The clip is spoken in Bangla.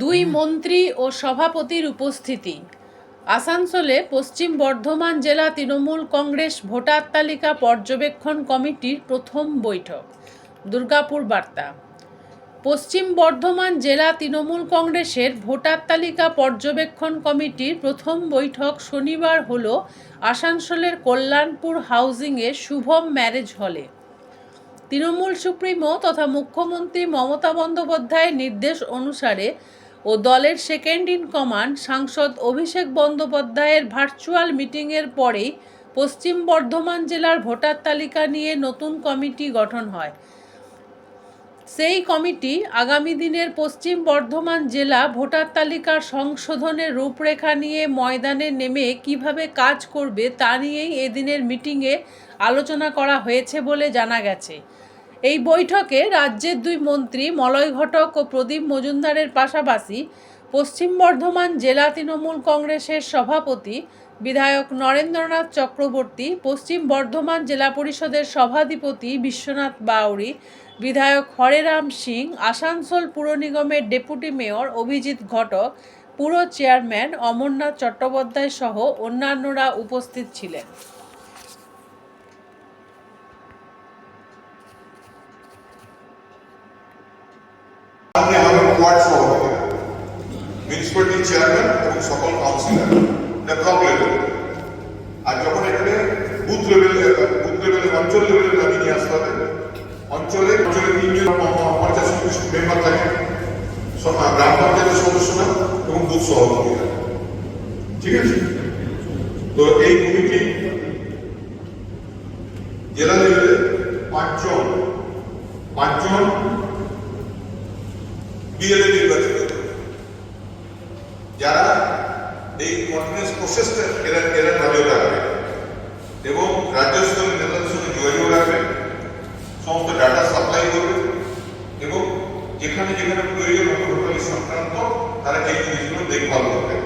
দুই মন্ত্রী ও সভাপতির উপস্থিতি। আসানসোলে পশ্চিম বর্ধমান জেলা তৃণমূল কংগ্রেস ভোটার তালিকা পর্যবেক্ষণ কমিটির প্রথম বৈঠক। দুর্গাপুর বার্তা। পশ্চিম বর্ধমান জেলা তৃণমূল কংগ্রেসের ভোটার তালিকা পর্যবেক্ষণ কমিটির প্রথম বৈঠক শনিবার হল আসানসোলের কল্যাণপুর হাউজিংয়ে শুভম ম্যারেজ হলে। তৃণমূল সুপ্রিমো তথা মুখ্যমন্ত্রী মমতা বন্দ্যোপাধ্যায়ের নির্দেশ অনুসারে ও দলের সেকেন্ড ইন কমান্ড সাংসদ অভিষেক বন্দ্যোপাধ্যায়ের ভার্চুয়াল মিটিংয়ের পরেই পশ্চিম বর্ধমান জেলার ভোটার তালিকা নিয়ে নতুন কমিটি গঠন হয়। সেই কমিটি আগামী দিনের পশ্চিম বর্ধমান জেলা ভোটার তালিকার সংশোধনের রূপরেখা নিয়ে ময়দানে নেমে কীভাবে কাজ করবে তা নিয়েই এদিনের মিটিংয়ে আলোচনা করা হয়েছে বলে জানা গেছে। এই বৈঠকে রাজ্যের দুই মন্ত্রী মলয় ঘটক ও প্রদীপ মজুমদারের পাশাপাশি পশ্চিম বর্ধমান জেলা তৃণমূল কংগ্রেসের সভাপতি বিধায়ক নরেন্দ্রনাথ চক্রবর্তী, পশ্চিম বর্ধমান জেলা পরিষদের সভাধিপতি বিশ্বনাথ বাউরি বিধায়ক হরেরাম সিং, আসানসোল পুর নিগমের ডেপুটি মেয়র অভিজিৎ ঘটক, পুর চেয়ারম্যান অমরনাথ চট্টোপাধ্যায় সহ অন্যান্যরা উপস্থিত ছিলেন সামনে হবে মিউনিসিপ্যালিটি চেয়ারম্যান এবং সকল কাউন্সিলর এটা আর যখন এখানে বুথ লেভেল বুথ লেভেলে অঞ্চল লেভেলে দাবি নিয়ে আসতে হবে, অঞ্চলে অঞ্চলে তিনজন প- পঞ্চায়েত মেম্বার থাকে। গ্রাম পঞ্চায়েতের সদস্যরা এবং বুথ সভাপতিরা। ঠিক আছে? তো এই কমিটি জেলা লেভেলে পাঁচজন পাঁচজন বিএলএ নির্বাচিত যারা এই কন্টিনিউস প্রসেসটা এরা এরা নজর রাখবে এবং রাজ্য নেতাদের সঙ্গে যোগাযোগ রাখবে, সমস্ত ডাটা সাপ্লাই করবে এবং যেখানে যেখানে প্রয়োজন সংক্রান্ত তারা এই জিনিসগুলো দেখভাল করবে।